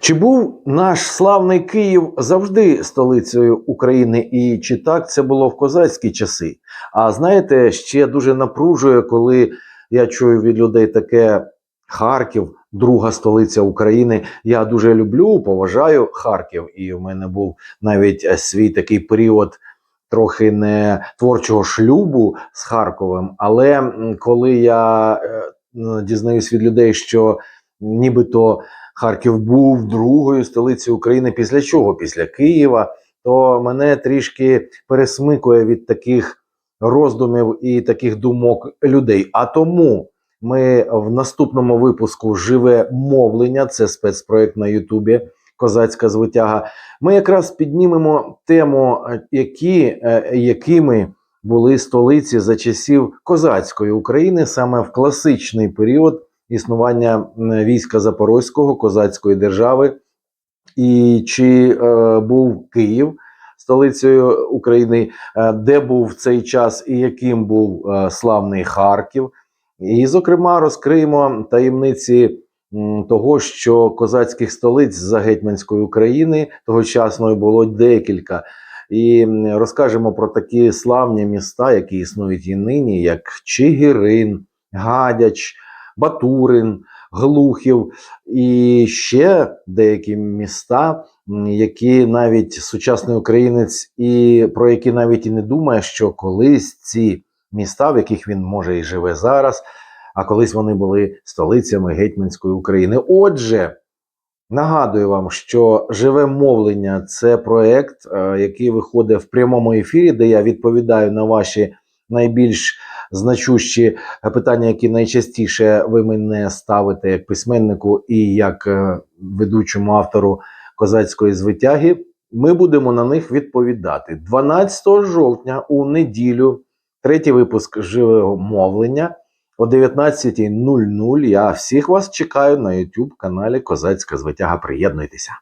Чи був наш славний Київ завжди столицею України, і чи так це було в козацькі часи? А знаєте, ще дуже напружує, коли я чую від людей таке Харків, друга столиця України. Я дуже люблю, поважаю Харків, і в мене був навіть е, свій такий період. Трохи не творчого шлюбу з Харковим, але коли я е, дізнаюсь від людей, що нібито Харків був другою столицею України. Після чого? Після Києва. То мене трішки пересмикує від таких роздумів і таких думок людей. А тому ми в наступному випуску живе мовлення. Це спецпроект на Ютубі. Козацька звитяга. Ми якраз піднімемо тему, е, які, е, якими були столиці за часів козацької України саме в класичний період існування війська Запорозького козацької держави, і чи е, був Київ столицею України, е, де був цей час і яким був е, славний Харків. І, зокрема, розкриємо таємниці того, що козацьких столиць за гетьманської України тогочасної було декілька. І розкажемо про такі славні міста, які існують і нині, як Чигирин, Гадяч, Батурин, Глухів і ще деякі міста, які навіть сучасний українець, і про які навіть і не думає, що колись ці міста, в яких він може і живе зараз, а колись вони були столицями гетьманської України. Отже, нагадую вам, що живе мовлення це проект, е, який виходить в прямому ефірі, де я відповідаю на ваші найбільш значущі питання, які найчастіше ви мене ставите як письменнику і як е, ведучому автору козацької звитяги. Ми будемо на них відповідати 12 жовтня у неділю. Третій випуск живого мовлення о 19.00. Я всіх вас чекаю на YouTube каналі Козацька Звитяга. Приєднуйтеся.